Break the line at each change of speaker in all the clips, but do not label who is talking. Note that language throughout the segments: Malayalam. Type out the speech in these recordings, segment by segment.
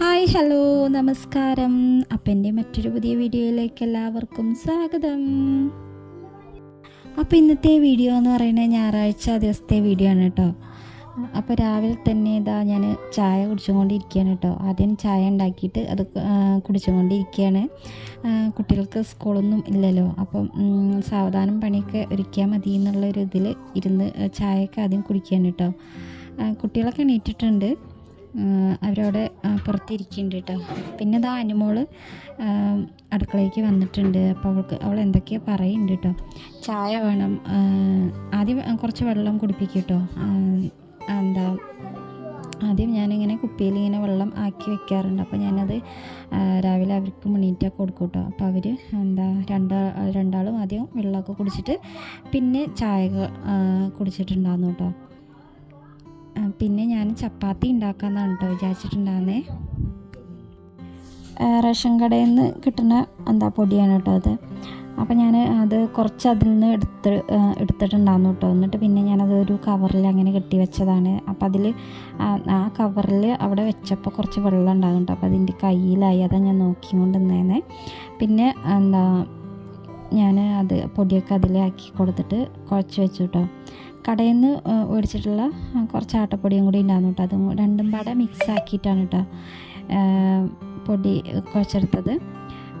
ഹായ് ഹലോ നമസ്കാരം. അപ്പം എന്റെ മറ്റൊരു പുതിയ വീഡിയോയിലേക്ക് എല്ലാവർക്കും സ്വാഗതം. അപ്പോൾ ഇന്നത്തെ വീഡിയോ എന്ന് പറയുന്നത് ഞായറാഴ്ച ദിവസത്തെ വീഡിയോ ആണ് കേട്ടോ. അപ്പോൾ രാവിലെ തന്നെ ഇതാ ഞാൻ ചായ കുടിച്ചുകൊണ്ടിരിക്കുകയാണ് കേട്ടോ. ആദ്യം ചായ ഉണ്ടാക്കിയിട്ട് അത് കുടിച്ചുകൊണ്ടിരിക്കുകയാണ്. കുട്ടികൾക്ക് സ്കൂളൊന്നും ഇല്ലല്ലോ. അപ്പം സാവധാനം പണിയൊക്കെ ഒരുക്കിയാൽ മതി എന്നുള്ളൊരു ഇതിൽ ഇരുന്ന് ചായയൊക്കെ ആദ്യം കുടിക്കുകയാണ് കേട്ടോ. കുട്ടികളൊക്കെ എണീറ്റിട്ടുണ്ട്. അവരവിടെ പുറത്തിരിക്കുന്നുണ്ട് കേട്ടോ. പിന്നെ ഇതാ അനുമോൾ അടുക്കളയ്ക്ക് വന്നിട്ടുണ്ട്. അപ്പോൾ അവൾക്ക് അവൾ എന്തൊക്കെയോ പറയുന്നുണ്ട് കേട്ടോ. ചായ വേണം ആദ്യം കുറച്ച് വെള്ളം കുടിപ്പിക്കും കേട്ടോ. എന്താ ആദ്യം ഞാനിങ്ങനെ കുപ്പിയിൽ ഇങ്ങനെ വെള്ളം ആക്കി വെക്കാറുണ്ട്. അപ്പോൾ ഞാനത് രാവിലെ അവർക്ക് മുന്നീറ്റൊക്കെ കൊടുക്കും കേട്ടോ. അപ്പോൾ അവർ എന്താ രണ്ടാ രണ്ടാളും ആദ്യം വെള്ളമൊക്കെ കുടിച്ചിട്ട് പിന്നെ ചായ കുടിച്ചിട്ടുണ്ടായിരുന്നു കേട്ടോ. പിന്നെ ഞാൻ ചപ്പാത്തി ഉണ്ടാക്കാമെന്നാണ് കേട്ടോ വിചാരിച്ചിട്ടുണ്ടാകുന്നേ റേഷൻ കടയിൽ നിന്ന് കിട്ടുന്ന എന്താ പൊടിയാണ് കേട്ടോ അത്. അപ്പോൾ ഞാൻ അത് കുറച്ച് അതിൽ നിന്ന് എടുത്ത് എടുത്തിട്ടുണ്ടായിരുന്നു കേട്ടോ എന്നിട്ട് പിന്നെ ഞാനത് ഒരു കവറിൽ അങ്ങനെ കെട്ടി വെച്ചതാണ്. അപ്പോൾ അതിൽ ആ കവറിൽ അവിടെ വെച്ചപ്പോൾ കുറച്ച് വെള്ളം ഉണ്ടാകും കേട്ടോ അപ്പോൾ അതിന്റെ കയ്യിലായി. അതാണ് ഞാൻ നോക്കിക്കൊണ്ട് നിന്നേനെ പിന്നെ എന്താ ഞാൻ അത് പൊടിയൊക്കെ അതിലാക്കി കൊടുത്തിട്ട് കുഴച്ച് വെച്ചു കേട്ടോ കടയിൽ നിന്ന് മേടിച്ചിട്ടുള്ള കുറച്ച് ആട്ടപ്പൊടിയും കൂടി ഉണ്ടായിരുന്നു കേട്ടോ. അതും രണ്ടും പാടെ മിക്സ് ആക്കിയിട്ടാണ് കേട്ടോ പൊടി കുഴച്ചെടുത്തത്.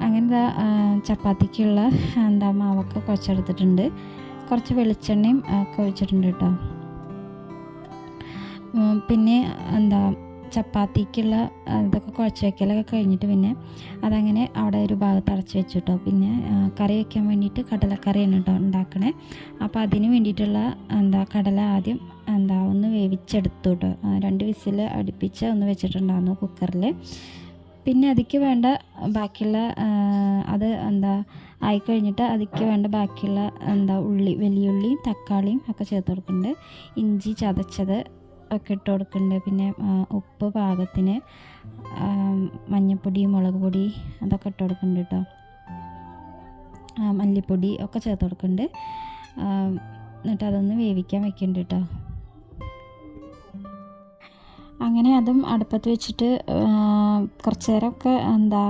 അങ്ങനെ ചപ്പാത്തിക്കുള്ള എന്താ മാവൊക്കെ കുഴച്ചെടുത്തിട്ടുണ്ട്. കുറച്ച് വെളിച്ചെണ്ണയും ഒക്കെ ഒഴിച്ചിട്ടുണ്ട് കേട്ടോ. പിന്നെ എന്താ ചപ്പാത്തിക്കുള്ള ഇതൊക്കെ കുഴച്ച് വയ്ക്കലൊക്കെ കഴിഞ്ഞിട്ട് പിന്നെ അതങ്ങനെ അവിടെ ഒരു ഭാഗത്ത് അടച്ച് വെച്ചു കേട്ടോ പിന്നെ കറി വയ്ക്കാൻ വേണ്ടിയിട്ട് കടലക്കറിയാണ് കേട്ടോ ഉണ്ടാക്കണേ. അപ്പോൾ അതിന് വേണ്ടിയിട്ടുള്ള എന്താ കടല ആദ്യം എന്താ ഒന്ന് വേവിച്ചെടുത്തു കേട്ടോ. രണ്ട് വിസിൽ അടുപ്പിച്ച് ഒന്ന് വെച്ചിട്ടുണ്ടായിരുന്നു കുക്കറിൽ പിന്നെ അതിക്ക് വേണ്ട ബാക്കിയുള്ള അത് എന്താ ആയി കഴിഞ്ഞിട്ട് അതിക്ക് വേണ്ട ബാക്കിയുള്ള എന്താ ഉള്ളി വലിയുള്ളിയും തക്കാളിയും ഒക്കെ ചേർത്ത് കൊടുക്കുന്നുണ്ട്. ഇഞ്ചി ചതച്ചത് ഒക്കെ ഇട്ട് കൊടുക്കുന്നുണ്ട് പിന്നെ ഉപ്പ് പാകത്തിന് മഞ്ഞൾപ്പൊടി മുളക് പൊടി അതൊക്കെ ഇട്ട് കൊടുക്കുന്നുണ്ട് കേട്ടോ മല്ലിപ്പൊടി ഒക്കെ ചേർത്ത് കൊടുക്കുന്നുണ്ട് എന്നിട്ട് അതൊന്ന് വേവിക്കാൻ വെക്കുന്നുണ്ട് കേട്ടോ അങ്ങനെ അതും അടുപ്പത്ത് വെച്ചിട്ട് കുറച്ച് നേരമൊക്കെ എന്താ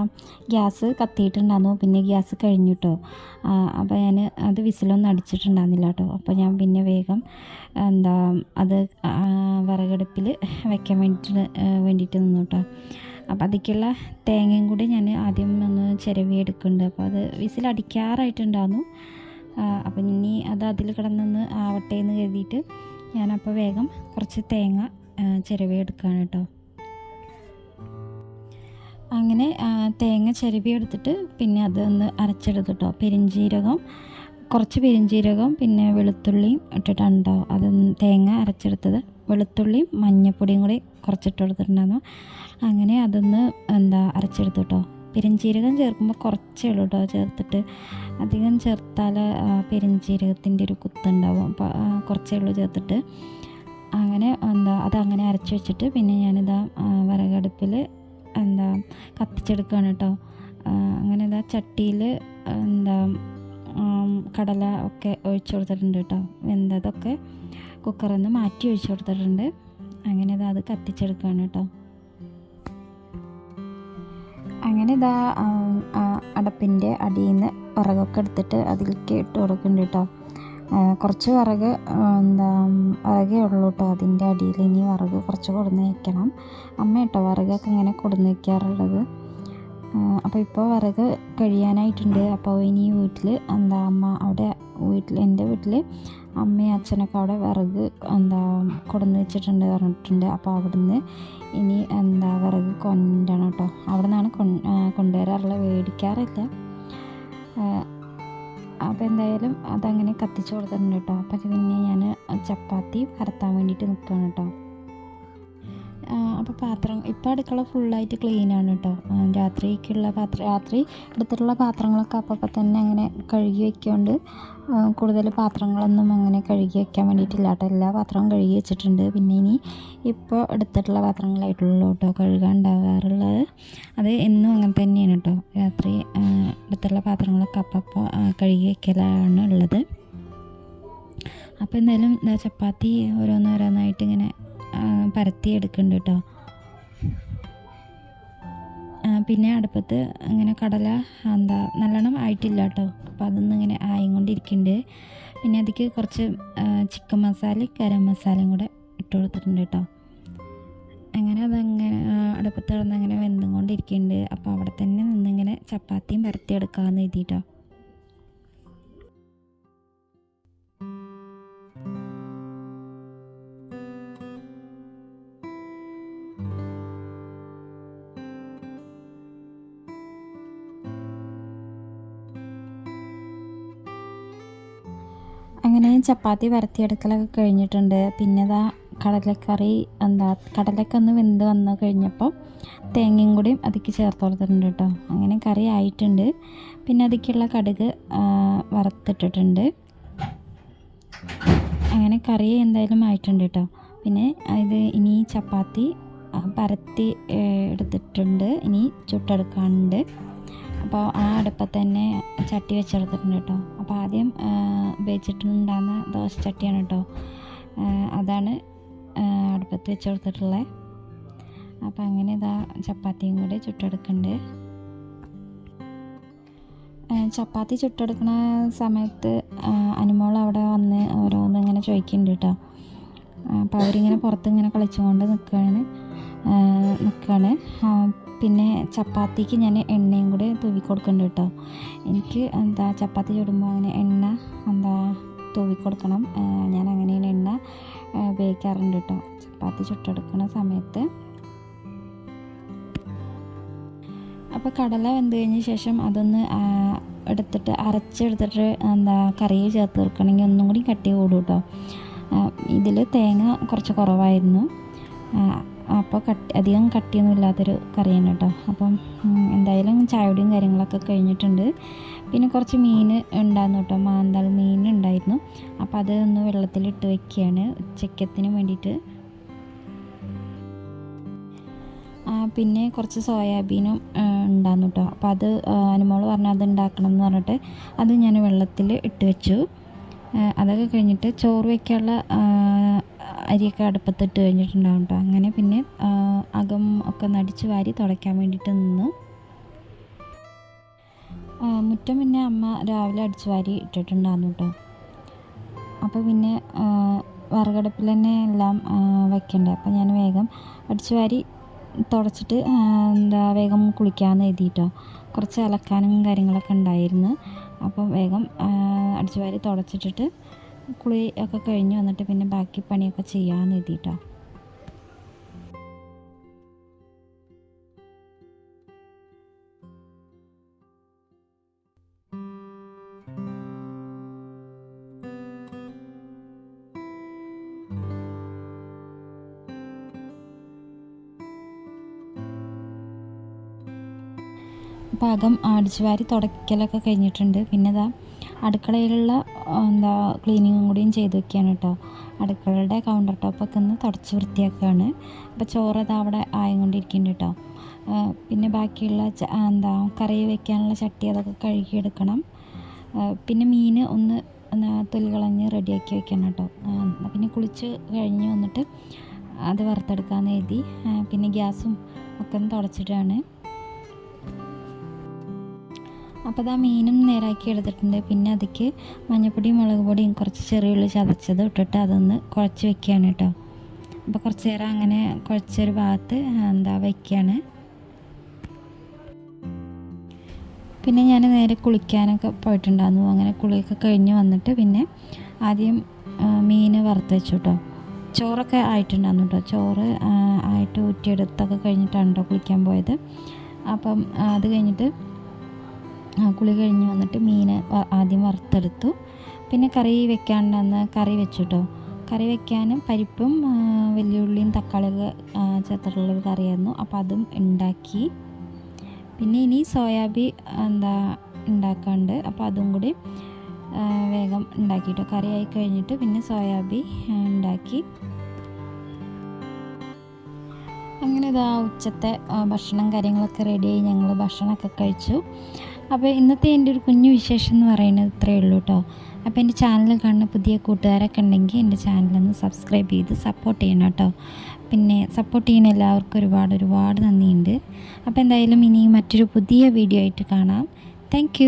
ഗ്യാസ് കത്തിയിട്ടുണ്ടായിരുന്നു. പിന്നെ ഗ്യാസ് കഴിഞ്ഞു കേട്ടോ അപ്പോൾ ഞാൻ അത് വിസിലൊന്നും അടിച്ചിട്ടുണ്ടായിരുന്നില്ല കേട്ടോ. അപ്പോൾ ഞാൻ പിന്നെ വേഗം എന്താ അത് വിറകടുപ്പിൽ വെക്കാൻ വേണ്ടിയിട്ട് വേണ്ടിയിട്ട് നിന്നു കേട്ടോ. അപ്പോൾ അതിലേക്കുള്ള തേങ്ങയും കൂടി ഞാൻ ആദ്യം ഒന്ന് ചിരവി എടുക്കുന്നുണ്ട് അപ്പോൾ അത് വിസിലടിക്കാറായിട്ടുണ്ടായിരുന്നു. അപ്പം ഇനി അത് അതിൽ കിടന്നൊന്ന് ആവട്ടെ എന്ന് കരുതിയിട്ട് ഞാനപ്പോൾ വേഗം കുറച്ച് തേങ്ങ ആ, ചിരവി കേട്ടോ അങ്ങനെ തേങ്ങ ചിരവിയെടുത്തിട്ട് പിന്നെ അതൊന്ന് അരച്ചെടുത്തിട്ടോ പെരിഞ്ജീരകം കുറച്ച് പെരിഞ്ചീരകം പിന്നെ വെളുത്തുള്ളിയും ഇട്ടിട്ടാണ് കേട്ടോ അത് തേങ്ങ അരച്ചെടുത്തത്. വെളുത്തുള്ളിയും മഞ്ഞൾപ്പൊടിയും കൂടി കുറച്ചിട്ട് കൊടുത്തിട്ടുണ്ടായിരുന്നു. അങ്ങനെ അതൊന്ന് എന്താ അരച്ചെടുത്തു കേട്ടോ ചേർക്കുമ്പോൾ കുറച്ചേ ഉള്ളൂ കേട്ടോ ചേർത്തിട്ട്. അധികം ചേർത്താൽ പെരിഞ്ജീരകത്തിന്റെ ഒരു കുത്തുണ്ടാവും. അപ്പോൾ കുറച്ചേ ഉള്ളൂ ചേർത്തിട്ട്. അങ്ങനെ എന്താ അതങ്ങനെ അരച്ച് വെച്ചിട്ട് പിന്നെ ഞാനിതാ വിറകടുപ്പിൽ എന്താ കത്തിച്ചെടുക്കുകയാണ് കേട്ടോ. അങ്ങനെ ഇതാ ചട്ടിയിൽ എന്താ കടല ഒക്കെ ഒഴിച്ചു കൊടുത്തിട്ടുണ്ട് കേട്ടോ. വെന്തതൊക്കെ കുക്കറിൽ നിന്ന് മാറ്റി ഒഴിച്ചു കൊടുത്തിട്ടുണ്ട്. അങ്ങനെ ഇതാ അത് കത്തിച്ചെടുക്കുകയാണ് കേട്ടോ. അങ്ങനെ ഇതാ അടപ്പിന്റെ അടിയിൽ നിന്ന് വിറകൊക്കെ എടുത്തിട്ട് അതിലേക്ക് ഇട്ട് കൊടുക്കുന്നുണ്ട് കേട്ടോ. കുറച്ച് വിറക് എന്താ വിറകേ ഉള്ളൂ കേട്ടോ അതിന്റെ അടിയിൽ. ഇനി വിറക് കുറച്ച് കൊടുന്ന് വയ്ക്കണം അമ്മ കേട്ടോ വിറകൊക്കെ ഇങ്ങനെ കൊടുന്ന് വയ്ക്കാറുള്ളത് അപ്പോൾ ഇപ്പോൾ വിറക് കഴിയാനായിട്ടുണ്ട്. അപ്പോൾ ഇനി വീട്ടിൽ എന്താ അമ്മ അവിടെ വീട്ടിൽ എന്റെ വീട്ടിൽ അമ്മയും അച്ഛനൊക്കെ അവിടെ വിറക് എന്താ കൊടുന്ന് വെച്ചിട്ടുണ്ട് പറഞ്ഞിട്ടുണ്ട്. അപ്പോൾ അവിടുന്ന് ഇനി എന്താ വിറക് കൊണ്ടുവരണം കേട്ടോ അവിടെ നിന്നാണ് കൊണ്ടുവരാറുള്ളത്. മേടിക്കാറില്ല. അപ്പോൾ എന്തായാലും അതങ്ങനെ കത്തിച്ച് കൊടുത്തിട്ടുണ്ട് കേട്ടോ. അപ്പോൾ പിന്നെ ഞാൻ ചപ്പാത്തി പരത്താൻ വേണ്ടിയിട്ട് നിൽക്കുകയാണ് കേട്ടോ. അപ്പോൾ പാത്രം ഇപ്പോൾ അടുക്കള ഫുള്ളായിട്ട് ക്ലീനാണ് കേട്ടോ. രാത്രിക്കുള്ള പാത്രം രാത്രി എടുത്തിട്ടുള്ള പാത്രങ്ങളൊക്കെ അപ്പോൾ തന്നെ അങ്ങനെ കഴുകി വെക്കൊണ്ട് കൂടുതൽ പാത്രങ്ങളൊന്നും അങ്ങനെ കഴുകി വയ്ക്കാൻ വേണ്ടിയിട്ടില്ല കേട്ടോ. എല്ലാ പാത്രവും കഴുകി വെച്ചിട്ടുണ്ട്. പിന്നെ ഇനി ഇപ്പോൾ എടുത്തിട്ടുള്ള പാത്രങ്ങളായിട്ടുള്ളൂ കേട്ടോ കഴുകാൻ ഉണ്ടാകാറുള്ളത് അത് എന്നും അങ്ങനെ തന്നെയാണ് കേട്ടോ. രാത്രി അടുത്തുള്ള പാത്രങ്ങളൊക്കെ അപ്പപ്പോൾ കഴുകി വയ്ക്കലാണ് ഉള്ളത്. അപ്പോൾ എന്തായാലും ചപ്പാത്തി ഓരോന്നോരോന്നായിട്ട് ഇങ്ങനെ പരത്തി എടുക്കുന്നുണ്ട് കേട്ടോ പിന്നെ അടുപ്പത്ത് ഇങ്ങനെ കടല എന്താ നല്ലോണം ആയിട്ടില്ല കേട്ടോ അപ്പോൾ അതൊന്നും ഇങ്ങനെ ആയിക്കൊണ്ടിരിക്കുന്നുണ്ട് പിന്നെ അതിക്ക് കുറച്ച് ചിക്കൻ മസാല ഗരം മസാലയും കൂടെ ഇട്ട് കൊടുത്തിട്ടുണ്ട് കേട്ടോ അങ്ങനെ അതങ്ങനെ അടുപ്പത്ത് കിടന്ന് അങ്ങനെ വെന്തും കൊണ്ടിരിക്കുന്നുണ്ട് അപ്പോൾ അവിടെ തന്നെ നിന്നിങ്ങനെ ചപ്പാത്തിയും പരത്തി എടുക്കാമെന്ന് എഴുതിയിട്ടോ അങ്ങനെ ചപ്പാത്തി പരത്തിയെടുക്കലൊക്കെ കഴിഞ്ഞിട്ടുണ്ട്. പിന്നെ ഇതാ കടലക്കറി എന്താ കടലൊക്കെ ഒന്ന് വെന്ത് വന്ന് കഴിഞ്ഞപ്പോൾ തേങ്ങയും കൂടിയും അതിക്ക് ചേർത്ത് കൊടുത്തിട്ടുണ്ട് കേട്ടോ. അങ്ങനെ കറി ആയിട്ടുണ്ട്. പിന്നെ അതിക്കുള്ള കടുക് വറുത്തിട്ടിട്ടുണ്ട്. അങ്ങനെ കറി എന്തായാലും ആയിട്ടുണ്ട് കേട്ടോ. പിന്നെ ഇത് ഇനി ചപ്പാത്തി പരത്തി എടുത്തിട്ടുണ്ട്. ഇനി ചുട്ടെടുക്കാനുണ്ട്. അപ്പോൾ ആ അടുപ്പത്ത് തന്നെ ചട്ടി വെച്ചെടുത്തിട്ടുണ്ട് കേട്ടോ. അപ്പോൾ ആദ്യം ഉപയോഗിച്ചിട്ടുണ്ടാകുന്ന ദോശ ചട്ടിയാണ് കേട്ടോ. അതാണ് ആ, വെച്ച് കൊടുത്തിട്ടുള്ളത് അപ്പോൾ അങ്ങനെ ഇതാ ചപ്പാത്തിയും കൂടി ചുട്ടെടുക്കുന്നുണ്ട്. ചപ്പാത്തി ചുട്ടെടുക്കുന്ന സമയത്ത് അനുമോൾ അവിടെ വന്ന് ഓരോന്ന് ഇങ്ങനെ ചോദിക്കുന്നുണ്ട് കേട്ടോ. അപ്പോൾ അവരിങ്ങനെ പുറത്ത് ഇങ്ങനെ കളിച്ചുകൊണ്ട് നിൽക്കുകയാണ് നിൽക്കുകയാണ് പിന്നെ ചപ്പാത്തിക്ക് ഞാൻ എണ്ണയും കൂടി തൂവി കൊടുക്കുന്നുണ്ട് കേട്ടോ. എനിക്ക് എന്താ ചപ്പാത്തി ചുടുമ്പോൾ അങ്ങനെ എണ്ണ എന്താ തൂവി കൊടുക്കണം. ഞാൻ അങ്ങനെയാണ് എണ്ണ ഉപയോഗിക്കാറുണ്ട് കേട്ടോ. ചപ്പാത്തി ചുട്ടെടുക്കുന്ന സമയത്ത്. അപ്പോൾ കടല വെന്ത് കഴിഞ്ഞ ശേഷം അതൊന്ന് എടുത്തിട്ട് അരച്ചെടുത്തിട്ട് എന്താ കറിയിൽ ചേർത്ത് തീർക്കണമെങ്കിൽ ഒന്നും കൂടി കട്ടി കൂടും കേട്ടോ. ഇതിൽ തേങ്ങ കുറച്ച് കുറവായിരുന്നു. അപ്പോൾ കട്ടി അധികം കട്ടിയൊന്നും ഇല്ലാത്തൊരു കറിയാണ് കേട്ടോ. അപ്പം എന്തായാലും ചായയുടെയും കാര്യങ്ങളൊക്കെ കഴിഞ്ഞിട്ടുണ്ട്. പിന്നെ കുറച്ച് മീൻ ഉണ്ടായിരുന്നു കേട്ടോ. മാന്തൾ മീൻ ഉണ്ടായിരുന്നു. അപ്പോൾ അത് ഒന്ന് വെള്ളത്തിലിട്ട് വെക്കുകയാണ് ഉച്ചക്കത്തിന് വേണ്ടിയിട്ട്. പിന്നെ കുറച്ച് സോയാബീനും ഉണ്ടായിരുന്നു കേട്ടോ. അപ്പോൾ അത് അനുമോൾ പറഞ്ഞു അത് ഉണ്ടാക്കണം എന്ന് പറഞ്ഞിട്ട് അത് ഞാൻ വെള്ളത്തിൽ ഇട്ട് വെച്ചു. അതൊക്കെ കഴിഞ്ഞിട്ട് ചോറ് വയ്ക്കാനുള്ള അരിയൊക്കെ അടുപ്പത്തിട്ട് കഴിഞ്ഞിട്ടുണ്ടാവും കേട്ടോ അങ്ങനെ പിന്നെ അകം ഒക്കെ നടിച്ച് വാരി തുടയ്ക്കാൻ വേണ്ടിയിട്ട് നിന്നു. മുറ്റം പിന്നെ അമ്മ രാവിലെ അടിച്ച് വാരി ഇട്ടിട്ടുണ്ടായിരുന്നു കേട്ടോ അപ്പോൾ പിന്നെ വിറകടുപ്പിൽ തന്നെ എല്ലാം വയ്ക്കണ്ടേ അപ്പോൾ ഞാൻ വേഗം അടിച്ച് വാരി തുടച്ചിട്ട് എന്താ വേഗം കുളിക്കാമെന്ന് എഴുതിയിട്ടോ കുറച്ച് അലക്കാനും കാര്യങ്ങളൊക്കെ ഉണ്ടായിരുന്നു. അപ്പം വേഗം അടിച്ച് വാരി തുടച്ചിട്ടിട്ട് കുളി ഒക്കെ കഴിഞ്ഞ് വന്നിട്ട് പിന്നെ ബാക്കി പണിയൊക്കെ ചെയ്യാമെന്ന് എഴുതിയിട്ടോ പാകം അടിച്ചു വാരി തുടക്കലൊക്കെ കഴിഞ്ഞിട്ടുണ്ട്. പിന്നെ ഇതാ അടുക്കളയിലുള്ള എന്താ ക്ലീനിങ്ങും കൂടിയും ചെയ്ത് വെക്കുകയാണ് കേട്ടോ. അടുക്കളയുടെ കൗണ്ടർ ടോപ്പൊക്കെ ഒന്ന് തുടച്ച് വൃത്തിയാക്കുകയാണ്. അപ്പോൾ ചോറ് അത് അവിടെ ആയിക്കൊണ്ടിരിക്കുന്നുണ്ട് കേട്ടോ. പിന്നെ ബാക്കിയുള്ള എന്താ കറി വെക്കാനുള്ള ചട്ടി അതൊക്കെ കഴുകിയെടുക്കണം പിന്നെ മീൻ ഒന്ന് ഒന്ന് തൊലി റെഡിയാക്കി വെക്കണം കേട്ടോ. പിന്നെ കുളിച്ച് കഴിഞ്ഞ് വന്നിട്ട് അത് വറുത്തെടുക്കാമെന്ന് എഴുതി പിന്നെ ഗ്യാസും ഒക്കെ ഒന്ന് തുടച്ചിട്ടാണ്. അപ്പോൾ അത് ആ മീനും നേരാക്കി എടുത്തിട്ടുണ്ട്. പിന്നെ അതിക്ക് മഞ്ഞപ്പൊടിയും മുളക് പൊടിയും കുറച്ച് ചെറിയുള്ളി ചതച്ചത് ഇട്ടിട്ട് അതൊന്ന് കുഴച്ച് വെക്കുകയാണ് കേട്ടോ. അപ്പോൾ കുറച്ച് നേരം അങ്ങനെ കുഴച്ചൊരു ഭാഗത്ത് എന്താ വയ്ക്കുകയാണ് പിന്നെ ഞാൻ നേരെ കുളിക്കാനൊക്കെ പോയിട്ടുണ്ടായിരുന്നു. അങ്ങനെ കുളിയൊക്കെ കഴിഞ്ഞ് വന്നിട്ട് പിന്നെ ആദ്യം മീൻ വറുത്ത് വെച്ചു കേട്ടോ. ചോറൊക്കെ ആയിട്ടുണ്ടായിരുന്നു കേട്ടോ. ചോറ് ആയിട്ട് ഊറ്റിയെടുത്തൊക്കെ കഴിഞ്ഞിട്ടാണ് കേട്ടോ കുളിക്കാൻ പോയത്. അപ്പം അത് കഴിഞ്ഞിട്ട് കുളി കഴിഞ്ഞ് വന്നിട്ട് മീൻ ആദ്യം വറുത്തെടുത്തു. പിന്നെ കറി വെക്കാണ്ടെന്ന് കറി വെച്ചിട്ടോ. കറി വെക്കാനും പരിപ്പും വെല്ലുള്ളിയും തക്കാളിയൊക്കെ ചേർത്തിട്ടുള്ളൊരു കറിയായിരുന്നു. അപ്പോൾ അതും ഉണ്ടാക്കി. പിന്നെ ഇനി സോയാബി എന്താ ഉണ്ടാക്കാണ്ട്. അപ്പോൾ അതും കൂടി വേഗം ഉണ്ടാക്കിയിട്ടോ കറി ആയി കഴിഞ്ഞിട്ട് പിന്നെ സോയാബി ഉണ്ടാക്കി. അങ്ങനെ ഇതാ ഉച്ചത്തെ ഭക്ഷണം കാര്യങ്ങളൊക്കെ റെഡിയായി ഞങ്ങൾ ഭക്ഷണമൊക്കെ കഴിച്ചു. അപ്പോൾ ഇന്നത്തെ എന്റെ ഒരു കുഞ്ഞു വിശേഷം എന്ന് പറയുന്നത് ഇത്രയേ ഉള്ളൂ കേട്ടോ അപ്പോൾ എന്റെ ചാനൽ കാണുന്ന പുതിയ കൂട്ടുകാരൊക്കെ ഉണ്ടെങ്കിൽ എന്റെ ചാനലൊന്ന് സബ്സ്ക്രൈബ് ചെയ്ത് സപ്പോർട്ട് ചെയ്യണം കേട്ടോ പിന്നെ സപ്പോർട്ട് ചെയ്യുന്ന എല്ലാവർക്കും ഒരുപാട് ഒരുപാട് നന്ദിയുണ്ട്. അപ്പോൾ എന്തായാലും ഇനി മറ്റൊരു പുതിയ വീഡിയോ ആയിട്ട് കാണാം. താങ്ക്